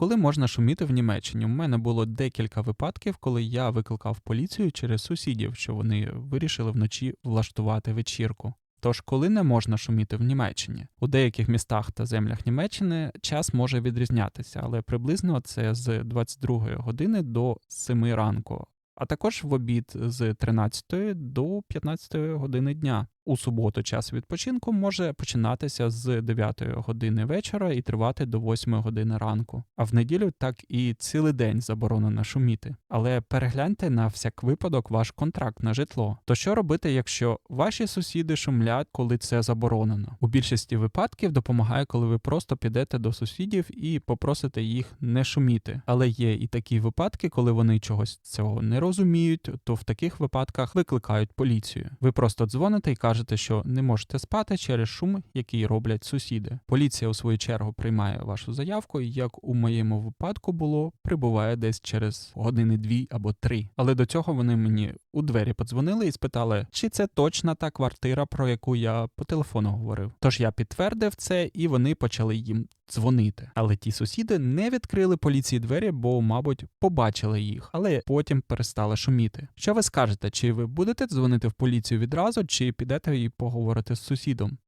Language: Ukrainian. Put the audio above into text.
Коли можна шуміти в Німеччині? У мене було декілька випадків, коли я викликав поліцію через сусідів, що вони вирішили вночі влаштувати вечірку. Тож, коли не можна шуміти в Німеччині? У деяких містах та землях Німеччини час може відрізнятися, але приблизно це з 22 години до 7 ранку, а також в обід з 13 до 15 години дня. У суботу час відпочинку може починатися з 9 години вечора і тривати до 8 години ранку. А в неділю так і цілий день заборонено шуміти. Але перегляньте на всяк випадок ваш контракт на житло. То що робити, якщо ваші сусіди шумлять, коли це заборонено? У більшості випадків допомагає, коли ви просто підете до сусідів і попросите їх не шуміти. Але є і такі випадки, коли вони чогось цього не розуміють, то в таких випадках викликають поліцію. Ви просто дзвоните і кажете, що не можете спати через шум, який роблять сусіди. Поліція у свою чергу приймає вашу заявку, і як у моєму випадку було, прибуває десь через години дві або три. Але до цього вони мені у двері подзвонили і спитали, чи це точно та квартира, про яку я по телефону говорив. Тож я підтвердив це, і вони почали їм дзвонити. Але ті сусіди не відкрили поліції двері, бо, мабуть, побачили їх, але потім перестали шуміти. Що ви скажете? Чи ви будете дзвонити в поліцію відразу, чи підете і поговорити з сусідом?